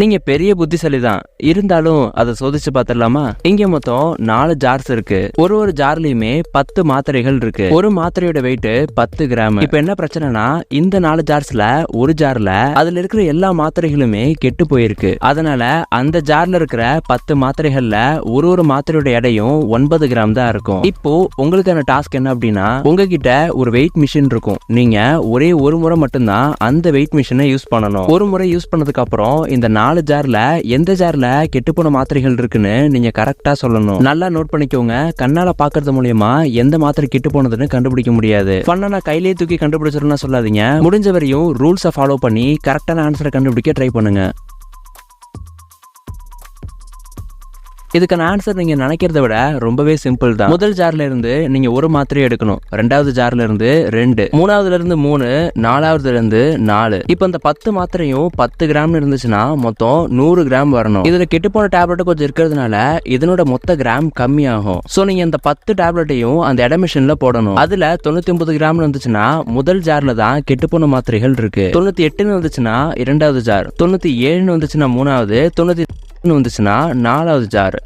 நீங்க பெரிய புத்திசாலி தான் இருந்தாலும் அதை சோதிச்சு பாத்திரலாமா இங்க மொத்தம் நாலு ஜார்ஸ் இருக்கு. ஒரு ஒரு ஜார்லயுமே பத்து மாத்திரைகள் இருக்கு. ஒரு மாத்திரையோட வெயிட் பத்து கிராம் இப்ப என்ன பிரச்சனைனா இந்த நாலு ஜார்ஸ்ல ஒரு ஜார்ல அதுல இருக்கிற எல்லா மாத்திரைகளுமே கெட்டு போயிருக்கு. அதனால அந்த ஜார்ல இருக்கிற பத்து மாத்திரைகள்ல ஒரு ஒரு மாத்திரையோட எடையும் ஒன்பது கிராம் தான் இருக்கும். இப்போ உங்களுக்கான டாஸ்க் என்ன அப்படின்னா உங்ககிட்ட ஒரு வெயிட் மிஷின் இருக்கும். நீங்க ஒரே ஒரு முறை மட்டும்தான் அந்த வெயிட் மிஷினை யூஸ் பண்ணணும். ஒரு முறை யூஸ் பண்ணதுக்கு அப்புறம் இந்த நாலு ஜார்ல எந்த ஜார்ல கெட்டுப்போன மாத்திரைகள் இருக்குன்னு நீங்க கரெக்டா சொல்லணும். நல்லா நோட் பண்ணிக்கோங்க. கண்ணால பாக்குறது மூலியமா எந்த மாத்திரை கெட்டு போனதுன்னு கண்டுபிடிக்க முடியாது. பண்ண நான் கையிலேயே தூக்கி கண்டுபிடிச்சிருன்னா சொல்லாதீங்க. முடிஞ்ச வரையும் ரூல்ஸை ஃபாலோ பண்ணி கரெக்டான ஆன்சரை கண்டுபிடிக்க ட்ரை பண்ணுங்க. இதுக்கான ஆன்சர் நீங்க நினைக்கிறத விட ரொம்பவே சிம்பிள் தான். முதல் ஜார்ல இருந்து நீங்க ஒரு மாத்திரை எடுக்கணும். ரெண்டாவது ஜார்ல இருந்து ரெண்டு. மூணாவதுல இருந்து மூணு நாலாவதுல இருந்து நாலு. இப்போ இந்த பத்து மாத்திரையும் பத்து கிராம் இருந்துச்சுன்னா மொத்தம் நூறு கிராம் வரணும். இதுல கெட்டுப்போன டேப்லெட் கொஞ்சம் இருக்கிறதுனால இதனோட மொத்த கிராம் கம்மியாகும். சோ நீங்க இந்த பத்து டேப்லெட்டையும் அந்த எடை போடணும். அதுல தொண்ணூத்தி ஒன்பது கிராம் இருந்துச்சுன்னா முதல் ஜார்ல தான் கெட்டுப்போன மாத்திரைகள் இருக்கு. தொண்ணூத்தி எட்டுன்னு வந்துச்சுன்னா இரண்டாவது ஜார் தொண்ணூத்தி ஏழுன்னு வந்துச்சுன்னா மூணாவது. தொண்ணூத்தி வந்துச்சுன்னா நாலாவது ஜார்